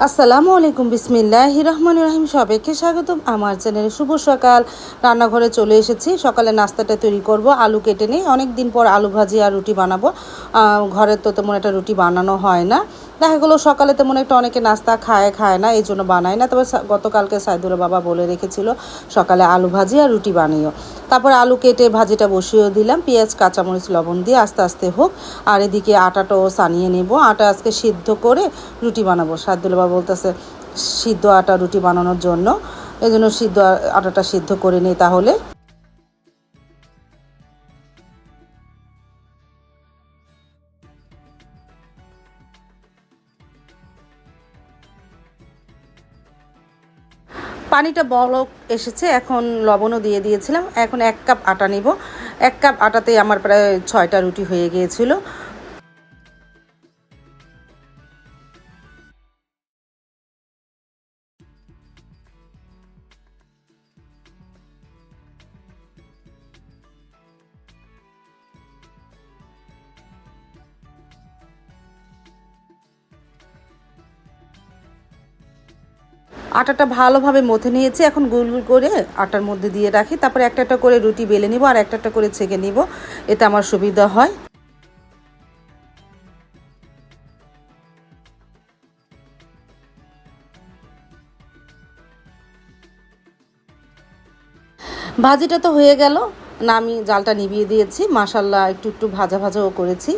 আসসালামু আলাইকুম, বিসমিল্লাহ রহমান রাহিম। সবাইকে স্বাগতম। আমার চ্যানেলে শুভ সকাল। রান্নাঘরে চলে এসেছি। সকালে নাস্তাটা তৈরি করব, আলু কেটে নিই। অনেক দিন পর আলু ভাজি আর রুটি বানাবো। ঘরের তো তেমন একটা রুটি বানানো হয় না। দেখা গেলো সকালে তেমন একটা অনেকে নাস্তা খায় খায় না, এই জন্য বানায় না। তবে গতকালকে সাইদুর বাবা বলে রেখেছিল, সকালে আলু ভাজি আর রুটি বানিও। তারপর আলু কেটে ভাজিটা বসিয়ে দিলাম, পেঁয়াজ, কাঁচামরিচ, লবণ দিয়ে আস্তে আস্তে হোক। আর এদিকে আটাটাও সানিয়ে নেব। আটা আজকে সিদ্ধ করে রুটি বানাবো। সাইদুল বাবা বলতেছে, সিদ্ধ আটা রুটি বানানোর জন্য। এই জন্য সিদ্ধ আটাটা সিদ্ধ করে নিই তাহলে। পানিটা বলক এসেছে, এখন লবণও দিয়ে দিয়েছিলাম। এখন এক কাপ আটা নিব। এক কাপ আটাতে আমার প্রায় ছয়টা রুটি হয়ে গিয়েছিল। আটাটা ভালোভাবে মথে নিয়েছি। এখন গুল গুল করে আটার মধ্যে দিয়ে রাখি। তারপরে একটা একটা করে রুটি বেলে নিব আর একটা একটা করে ছেঁকে নিব। এতে আমার সুবিধা হয়। ভাজিটা তো হয়ে গেল। না, আমি জালটা নিভিয়ে দিয়েছি। মাসাল্লাহ একটু একটু ভাজা ভাজাও করেছি।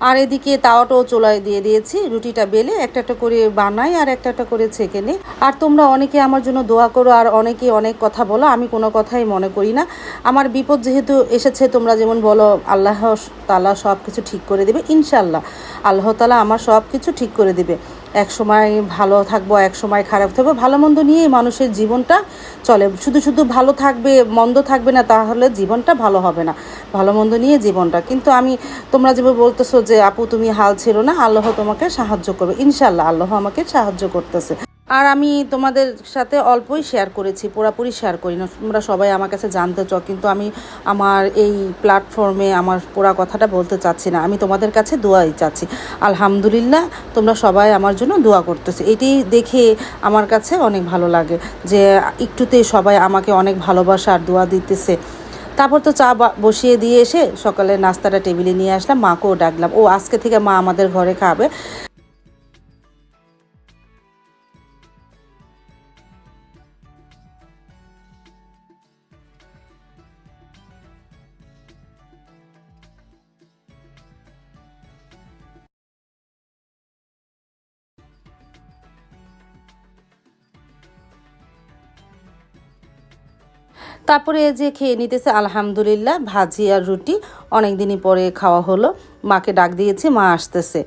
আর এদিকে তাওয়াটাও চোলায় দিয়ে দিয়েছি। রুটিটা বেলে একটা একটা করে বানাই আর একটা একটা করে ছেঁকে নিই। আর তোমরা অনেকে আমার জন্য দোয়া করো আর অনেকে অনেক কথা বলো, আমি কোনো কথাই মনে করি না। আমার বিপদ যেহেতু এসেছে, তোমরা যেমন বলো, আল্লাহ তালা সব কিছু ঠিক করে দেবে ইনশাল্লাহ আল্লাহ তালা আমার সব কিছু ঠিক করে দেবে। এক সময় ভালো থাকব, এক সময় খারাপ থাকব। ভালো মন্দ নিয়েই মানুষের জীবনটা চলে। শুধু শুধু ভালো থাকবে, মন্দ থাকবে না, তাহলে জীবনটা ভালো হবে না। ভালো মন্দ নিয়ে জীবনটা। কিন্তু আমি, তোমরা যেভাবে বলতেছো যে, আপু, তুমি হাল ছিল না, আল্লাহ তোমাকে সাহায্য করবে। ইনশাল্লাহ আল্লাহ আমাকে সাহায্য করতেছে। আর আমি তোমাদের সাথে অল্পই শেয়ার করেছি, পুরাপুরি শেয়ার করি না। তোমরা সবাই আমার কাছে জানতে চাও, কিন্তু আমি আমার এই প্ল্যাটফর্মে আমার পুরা কথাটা বলতে চাচ্ছি না। আমি তোমাদের কাছে দোয়াই চাচ্ছি। আলহামদুলিল্লাহ, তোমরা সবাই আমার জন্য দোয়া করতেছে। এটি দেখে আমার কাছে অনেক ভালো লাগে যে একটুতেই সবাই আমাকে অনেক ভালোবাসা আর দোয়া দিতেছে। তারপর তো চা বসিয়ে দিয়ে এসে সকালে নাস্তাটা টেবিলে নিয়ে আসলাম, মাকেও ডাকলাম। ও আজকে থেকে মা আমাদের ঘরে খাবে। তারপরে যে খেয়ে নিতেছে, আলহামদুলিল্লাহ, ভাজি আর রুটি। অনেক দিনই পরে খাওয়া হলো। মাকে ডাক দিয়েছে, মা আসতেছে।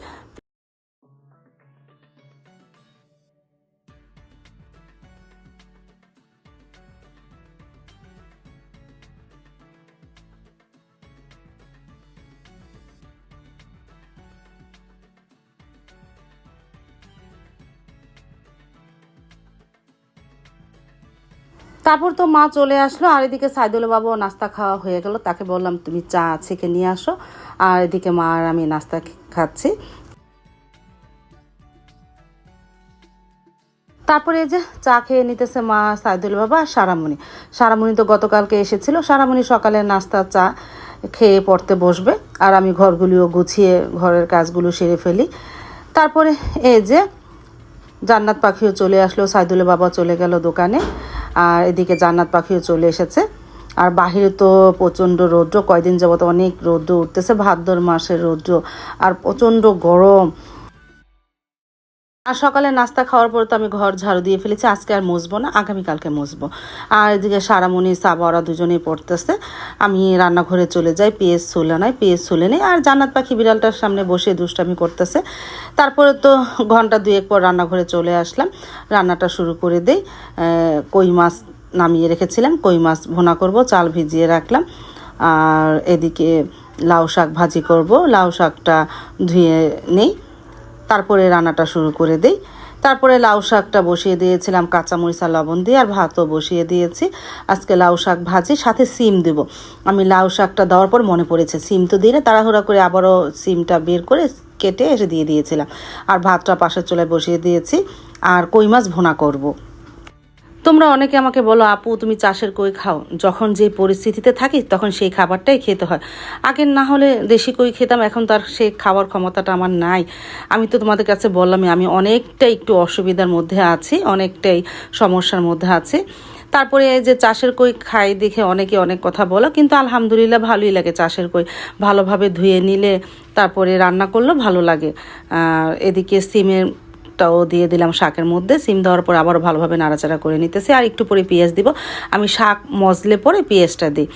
তারপর তো মা চলে আসলো, আর এদিকে সাইদুল বাবু নাস্তা খাওয়া হয়ে গেল। তাকে বললাম, তুমি চা ছেঁকে নিয়ে আসো। আর এদিকে মা আর আমি নাস্তা খাচ্ছি। তারপরে যে চা খেয়ে নিতেছে মা সাইদুল বাবা আর সারামণি। সারামণি তো গতকালকে এসেছিল। সারামণি সকালে নাস্তা, চা খেয়ে পড়তে বসবে। আর আমি ঘরগুলিও গুছিয়ে, ঘরের কাজগুলো সেরে ফেলি। তারপরে এই যে জান্নাত পাখিও চলে আসলো। সাইদুল বাবা চলে গেল দোকানে। আর এদিকে জান্নাত পাখিও চলে এসেছে। আর বাহিরে তো প্রচণ্ড রৌদ্র, কয়দিন যাবত অনেক রৌদ্র উঠতেছে, ভাদ্র মাসের রৌদ্র। আর প্রচণ্ড গরম আর সকালে নাস্তা খাওয়ার পর তো আমি ঘর ঝাড়ু দিয়ে ফেলেছি, আজকে আর মুছবো না, আগামীকালকে মুছবো। আর এদিকে সারামণি সাবা ওরা দুজনেই পড়তেছে। আমি রান্নাঘরে চলে যাই, পেঁয়াজ ছুলে নাই, পেঁয়াজ ছুলে নেই। আর জান্নাত পাখি বিড়ালটার সামনে বসে দুষ্টামি করতেছে। তারপরে তো ঘণ্টা দুয়েক পর রান্নাঘরে চলে আসলাম। রান্নাটা শুরু করে দেই। কই মাছ নামিয়ে রেখেছিলাম, কই মাছ ভোনা করব, চাল ভিজিয়ে রাখলাম। আর এদিকে লাউ শাক ভাজি করব, লাউ শাকটা ধুয়ে নেই। তারপরে রান্নাটা শুরু করে দিই। তারপরে লাউ শাকটা বসিয়ে দিয়েছিলাম, কাঁচামরিচ আর লবণ দিয়ে, আর ভাতও বসিয়ে দিয়েছি। আজকে লাউ শাক ভাজি, সাথে সিম দেব। আমি লাউ শাকটা দেওয়ার পর মনে পড়েছে, সিম তো দিলে তাড়াহুড়া করে আবারও সিমটা বের করে কেটে এসে দিয়ে দিয়েছিলাম। আর ভাতটা পাশের চুলায় বসিয়ে দিয়েছি। আর কই মাছ ভোনা করব। তোমরা অনেকে আমাকে বলো, আপু, তুমি চাষের কই খাও? যখন যে পরিস্থিতিতে থাকি, তখন সেই খাবারটাই খেতে হয়। আগে না হলে দেশি কই খেতাম, এখন তার সেই খাওয়ার ক্ষমতাটা আমার নাই। আমি তো তোমাদের কাছে বললামই, আমি অনেকটাই একটু অসুবিধার মধ্যে আছি, অনেকটাই সমস্যার মধ্যে আছি। তারপরে এই যে চাষের কই খাই দেখে অনেকে অনেক কথা বলো, কিন্তু আলহামদুলিল্লাহ ভালোই লাগে চাষের কই। ভালোভাবে ধুয়ে নিলে, তারপরে রান্না করলেও ভালো লাগে। এদিকে সিমের টাও দিয়ে দিলাম শাকের মধ্যে। সিম দেওয়ার পর আবারও ভালোভাবে নাড়াচাড়া করে নিতেছি। আর একটু পরে পেঁয়াজ দিব। আমি শাক মজলে পরে পেঁয়াজটা দিই।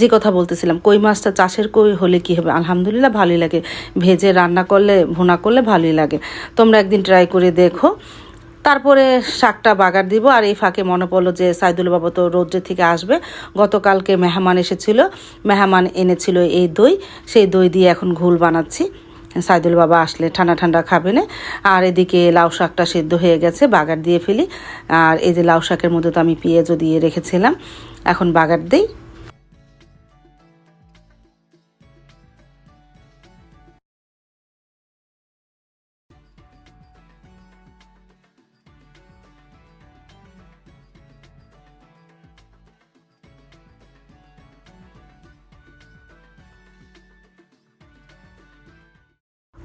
যে কথা বলতেছিলাম, কই মাছটা চাষের কই হলে কি হবে? আলহামদুলিল্লাহ ভালোই লাগে। ভেজে রান্না করলে, ভুনা করলে ভালোই লাগে। তোমরা একদিন ট্রাই করে দেখো। তারপরে শাকটা বাগার দিব। আর এই ফাঁকে মনে পড়ল যে সাইদুল বাবা তো রোদ্রে থেকে আসবে। গতকালকে মেহমান এসেছিল। মেহমান এনেছিল এই দই। সেই দই দিয়ে এখন ঘুল বানাচ্ছি। সাইদুল বাবা আসলে ঠান্ডা ঠান্ডা খাবে না। আর এদিকে লাউ শাকটা সেদ্ধ হয়ে গেছে, বাগার দিয়ে ফেলি। আর এই যে লাউ শাকের মধ্যে তো আমি পেঁয়াজও দিয়ে রেখেছিলাম। এখন বাগার দিই।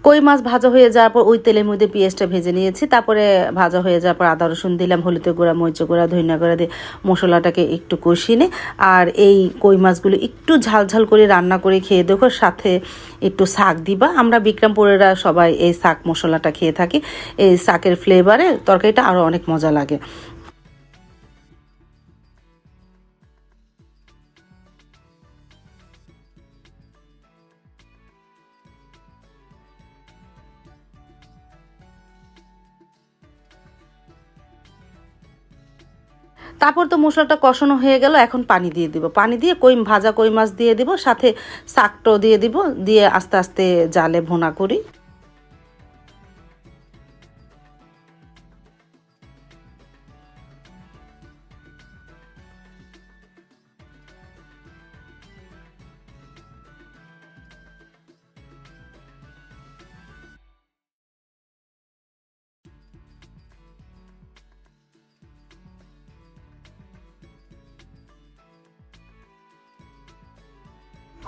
কই মাছ ভাজা হয়ে যাওয়ার পর ওই তেলের মধ্যে পেঁয়াজটা ভেজে নিয়েছি, তারপরে ভাজা হয়ে যাওয়ার পর আদা, রসুন দিলাম, হলুদের গুঁড়া মরিচ গুঁড়া, ধনিয়া গুঁড়া দিয়ে মশলাটাকে একটু কষিয়ে নে। আর এই কই মাছগুলো একটু ঝাল ঝাল করে রান্না করে খেয়ে দেখো, সাথে একটু শাক দিবা। আমরা বিক্রমপুরেরা সবাই এই শাক মশলাটা খেয়ে থাকি, এই শাকের ফ্লেভারে তরকারিটা আরও অনেক মজা লাগে। তারপর তো মশলাটা কষানো হয়ে গেল, এখন পানি দিয়ে দিব। পানি দিয়ে কই ভাজা কই মাছ দিয়ে দিব, সাথে শাকটাও দিয়ে দিব, দিয়ে আস্তে আস্তে জালে ভোনা করি।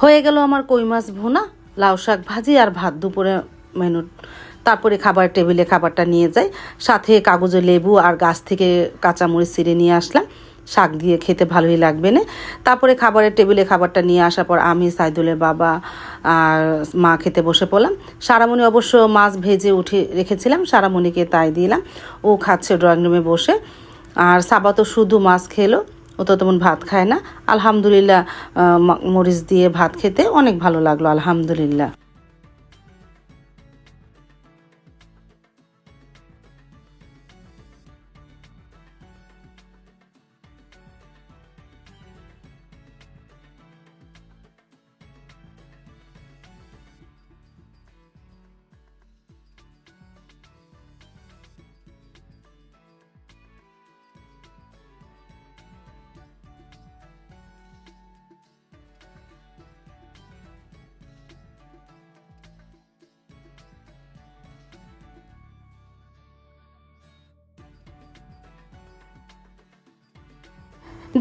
হয়ে গেল আমার কই মাছ ভুনা, লাউ শাক ভাজি আর ভাত দুপুরে মেনু। তারপরে খাবার টেবিলে খাবারটা নিয়ে যাই, সাথে কাগজে লেবু আর গাছ থেকে কাঁচামরিচ ছিঁড়ে নিয়ে আসলাম। শাক দিয়ে খেতে ভালোই লাগবে না। তারপরে খাবারের টেবিলে খাবারটা নিয়ে আসার পর আমি, সাইদুলের বাবা আর মা খেতে বসে পড়লাম। সারামণি অবশ্য মাছ ভেজে উঠে রেখেছিলাম, সারামণিকে তাই দিলাম। ও খাচ্ছে ড্রয়িং রুমে বসে। আর সাবা তো শুধু মাছ খেলো। ও তো তেমন ভাত খায় না। আলহামদুলিল্লাহ মরিচ দিয়ে ভাত খেতে অনেক ভালো লাগল, আলহামদুলিল্লাহ।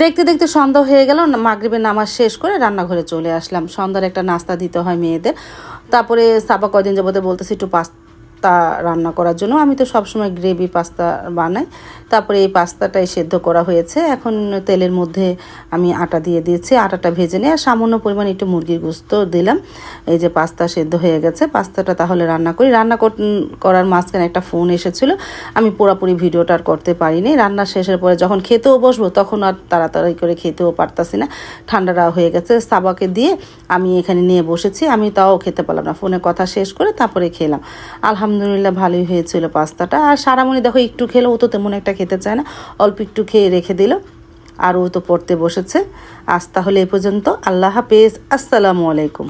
দেখতে দেখতে সন্ধ্যা হয়ে গেল মাগরীবের নামাজ শেষ করে রান্নাঘরে চলে আসলাম। সন্ধ্যার একটা নাস্তা দিতে হয় মেয়েদের। তারপরে সাবা কদিন যাবতে বলতেছি, একটু পাস্তা পাস্তা রান্না করার জন্য। আমি তো সবসময় গ্রেভি পাস্তা বানাই। তারপরে এই পাস্তাটাই সেদ্ধ করা হয়েছে। এখন তেলের মধ্যে আমি আটা দিয়ে দিয়েছি। আটাটা ভেজে নিয়ে আর সামান্য পরিমাণ একটু মুরগির গুস্ত দিলাম। এই যে পাস্তা সেদ্ধ হয়ে গেছে। পাস্তাটা তাহলে রান্না করি। রান্না করার মাঝখানে একটা ফোন এসেছিল। আমি পুরোপুরি ভিডিওটা আর করতে পারিনি। রান্না শেষের পরে যখন খেতেও বসবো তখন আর তাড়াতাড়ি করে খেতেও পারতাছি না। ঠান্ডাটা হয়ে গেছে। সাবাকে দিয়ে আমি এখানে নিয়ে বসেছি। আমি তাও খেতে পারলাম না। ফোনে কথা শেষ করে তারপরে খেলাম। আলহামদুলিল্লাহ আলহামদুলিল্লাহ ভালোই হয়েছিল পাস্তাটা। আর সারামণি দেখো একটু খেলো, ও তো তেমন একটা খেতে চায় না। অল্প একটু খেয়ে রেখে দিল। আর ও তো পড়তে বসেছে। আজ তাহলে এ পর্যন্ত আল্লাহ হাফেজ। আসসালামু আলাইকুম।